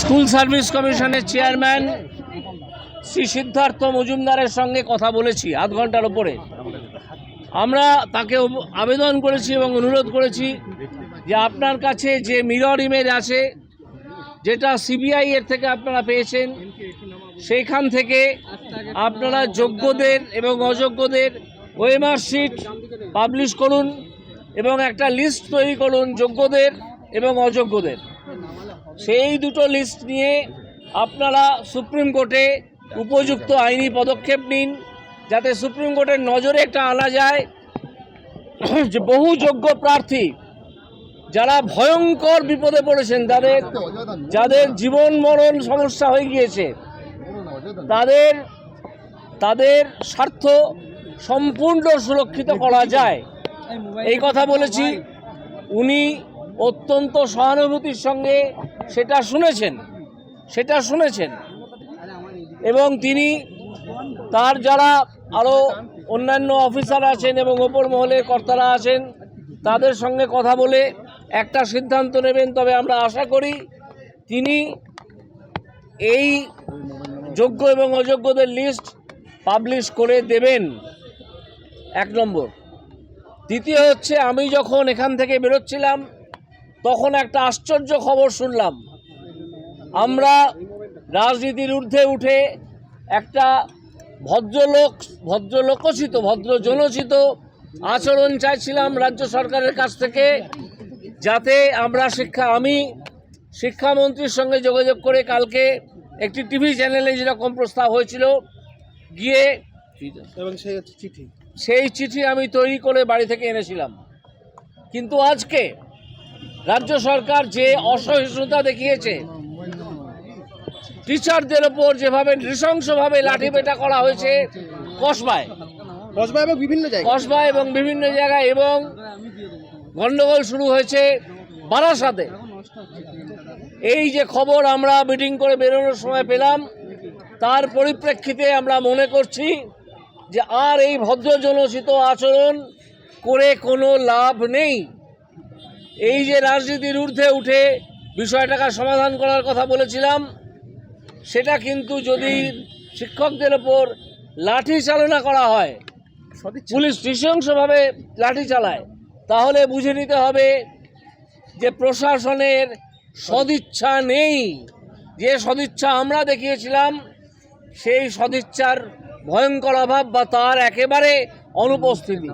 School service কমিশনের chairman Shri Siddhartha মজুমদারের সঙ্গে কথা বলেছি, আধ ঘণ্টার ওপরে। আমরা তাকে আবেদন করেছি এবং অনুরোধ করেছি যে আপনার কাছে যে মিরর ইমেজ আছে, যেটা সিবিআই এর থেকে আপনারা পেয়েছেন, সেইখান থেকে আপনারা যোগ্যদের এবং অযোগ্যদের ওয়েমার শিট পাবলিশ করুন এবং একটা লিস্ট তৈরি করুন যোগ্যদের এবং অযোগ্যদের। সেই দুটো লিস্ট নিয়ে আপনারা সুপ্রিম কোর্টে উপযুক্ত আইনি পদক্ষেপ নিন, যাতে সুপ্রিম কোর্টের নজরে একটা আনা যায় যে বহু যোগ্য প্রার্থী যারা ভয়ঙ্কর বিপদে পড়েছেন, তাদের, যাদের জীবন মরণ সমস্যা হয়ে গিয়েছে, তাদের তাদের স্বার্থ সম্পূর্ণ সুরক্ষিত করা যায়। এই কথা বলেছি। উনি অত্যন্ত সহানুভূতির সঙ্গে সেটা শুনেছেন সেটা শুনেছেন। এবং তিনি তার যারা আরও অন্যান্য অফিসার আছেন এবং ওপর মহলের কর্তারা আছেন, তাদের সঙ্গে কথা বলে একটা সিদ্ধান্ত নেবেন। তবে আমরা আশা করি তিনি এই যোগ্য এবং অযোগ্যদের লিস্ট পাবলিশ করে দেবেন। এক নম্বর। দ্বিতীয় হচ্ছে, আমি যখন এখান থেকে বেরোচ্ছিলাম তখন একটা আশ্চর্য খবর শুনলাম। আমরা রাজনীতির ঊর্ধ্বে উঠে একটা ভদ্রলোক ভদ্রলোকোচিত ভদ্র জনচিত আচরণ চাইছিলাম রাজ্য সরকারের কাছ থেকে যাতে আমরা শিক্ষা আমি শিক্ষামন্ত্রীর সঙ্গে যোগাযোগ করে কালকে একটি টিভি চ্যানেলে যেরকম প্রস্তাব হয়েছিল গিয়ে এবং সেই চিঠি। সেই চিঠি আমি তৈরি করে বাড়ি থেকে এনেছিলাম। কিন্তু আজকে রাজ্য সরকার যে অসহিষ্ণুতা দেখিয়েছে টিচারদের ওপর যেভাবে নৃশংসভাবে লাঠিপেটা করা হয়েছে কসবায়। কসবা এবং বিভিন্ন জায়গায়। কসবায় এবং বিভিন্ন জায়গায় এবং গন্ডগোল শুরু হয়েছে বারাসাতে। এই যে খবর আমরা মিটিং করে বেরোনোর সময় পেলাম তার পরিপ্রেক্ষিতে আমরা মনে করছি যে আর এই ভদ্রজনচিত আচরণ করে কোনো লাভ নেই। এই যে রাজনীতির ঊর্ধ্বে উঠে বিষয়টাকে সমাধান করার কথা বলেছিলাম সেটা কিন্তু যদি শিক্ষকদের ওপর লাঠি চালনা করা হয় পুলিশ নৃশংসভাবে লাঠি চালায় তাহলে বুঝে নিতে হবে যে প্রশাসনের সদিচ্ছা নেই। যে সদিচ্ছা আমরা দেখিয়েছিলাম সেই সদিচ্ছার ভয়ঙ্কর অভাব বা তার একেবারে অনুপস্থিতি।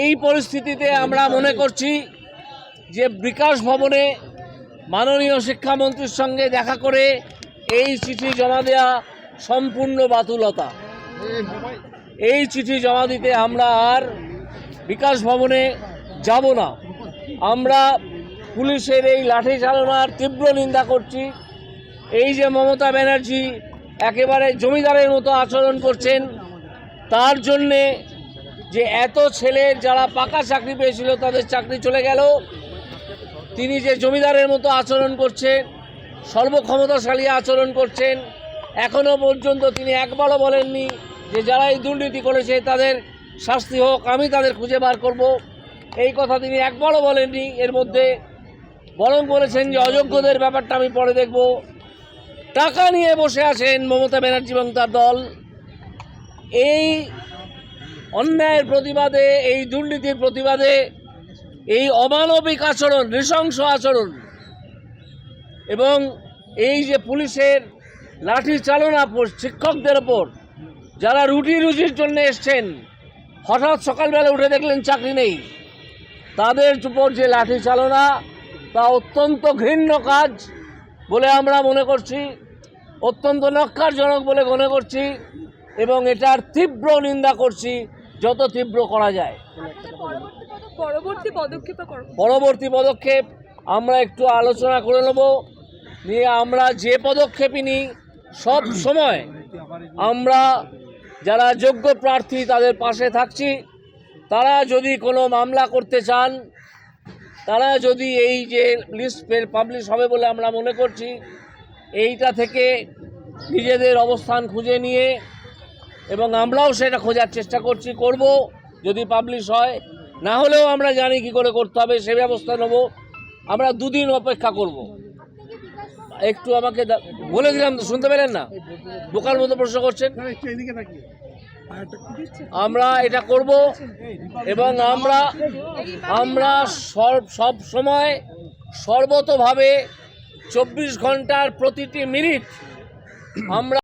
এই পরিস্থিতিতে আমরা মনে করছি যে বিকাশ ভবনে মাননীয় শিক্ষামন্ত্রীর সঙ্গে দেখা করে এই চিঠি জমা দেওয়া সম্পূর্ণ বাতুলতা। এই চিঠি জমা দিতে আমরা আর বিকাশ ভবনে যাব না। আমরা পুলিশের এই লাঠি চালনার তীব্র নিন্দা করছি। এই যে মমতা ব্যানার্জি একেবারে জমিদারের মতো আচরণ করছেন, তার জন্যে যে এত ছেলের যারা পাকা চাকরি পেয়েছিল তাদের চাকরি চলে গেল। তিনি যে জমিদারের মতো আচরণ করছেন, সর্বক্ষমতাশালী আচরণ করছেন এখনও পর্যন্ত তিনি একবারও বলেননি যে যারা এই দুর্নীতি করেছে তাদের শাস্তি হোক, আমি তাদের খুঁজে বার করব। এই কথা তিনি একবারও বলেননি। এর মধ্যে বরং বলেছেন যে অযোগ্যদের ব্যাপারটা আমি পরে দেখব। টাকা নিয়ে বসে আছেন মমতা ব্যানার্জি এবং তার দল। এই অন্যায়ের প্রতিবাদে, এই দুর্নীতির প্রতিবাদে এই অমানবিক আচরণ, নৃশংস আচরণ এবং এই যে পুলিশের লাঠি চালনা শিক্ষকদের ওপর যারা রুটি রুজির জন্য এসছেন, হঠাৎ সকালবেলা উঠে দেখলেন চাকরি নেই। তাদের উপর যে লাঠি চালনা, তা অত্যন্ত ঘৃণ্য কাজ বলে আমরা মনে করছি, অত্যন্ত নক্কারজনক বলে মনে করছি এবং এটার তীব্র নিন্দা করছি। যত তীব্র করা যায়। পরবর্তী পদক্ষেপ করব পরবর্তী পদক্ষেপ আমরা একটু আলোচনা করে নেব। নিয়ে আমরা যে পদক্ষেপই নিই সব সময় আমরা যারা যোগ্য প্রার্থী তাদের পাশে থাকছি। তারা যদি কোনো মামলা করতে চান তারা যদি এই যে লিস্ট পাবলিশ হবে বলে আমরা মনে করছি এইটা থেকে নিজেদের অবস্থান খুঁজে নিয়ে এবং আমরাও সেটা খোঁজার চেষ্টা করছি করব যদি পাবলিশ হয়। না হলেও আমরা জানি কি করে করতে হবে সে ব্যবস্থা নেব। আমরা দুদিন অপেক্ষা করব। একটু আমাকে বলে দিলাম তো শুনতে পেলেন না? বোকার মতো প্রশ্ন করছেন। আমরা এটা করব এবং আমরা আমরা সব সব সময় সর্বতভাবে চব্বিশ ঘণ্টার প্রতিটি মিনিট আমরা